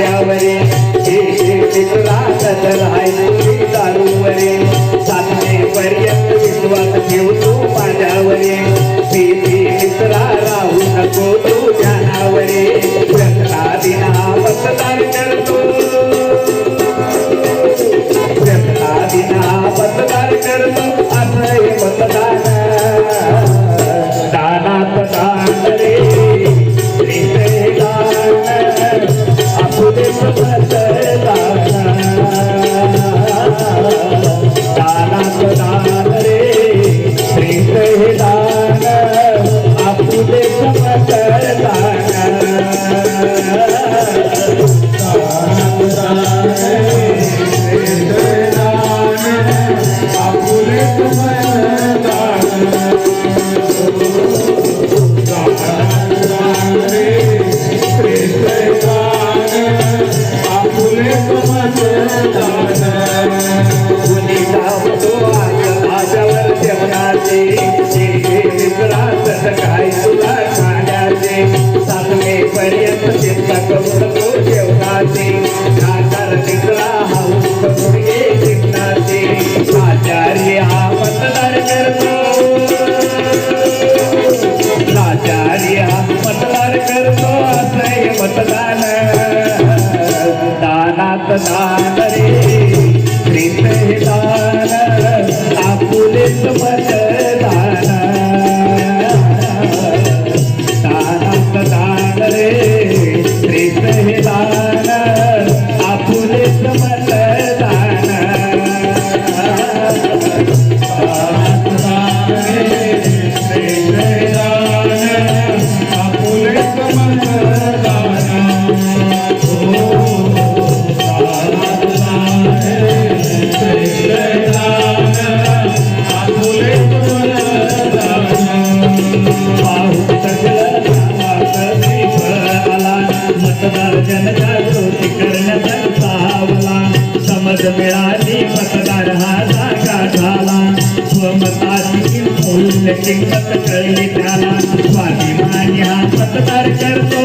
रस्त्यावरे हे मित्रा साधने पर्यंत विश्वास माझ्यावरे. मित्रा राहू नको तू ध्यानावरे दिना मतदार करतो व्यथा दिना मतदार करतो असं मतदान काय तुला खाण्याचे साधने पर्यंत चिंता करू नको जेवणाचे हाऊस आचार्य हा मतदार करतो आचार्य हा मतदार हा जागा झाला स्वमताची मूल्य किंमत कळली त्याला स्वाभिमानी हा मतदार करतो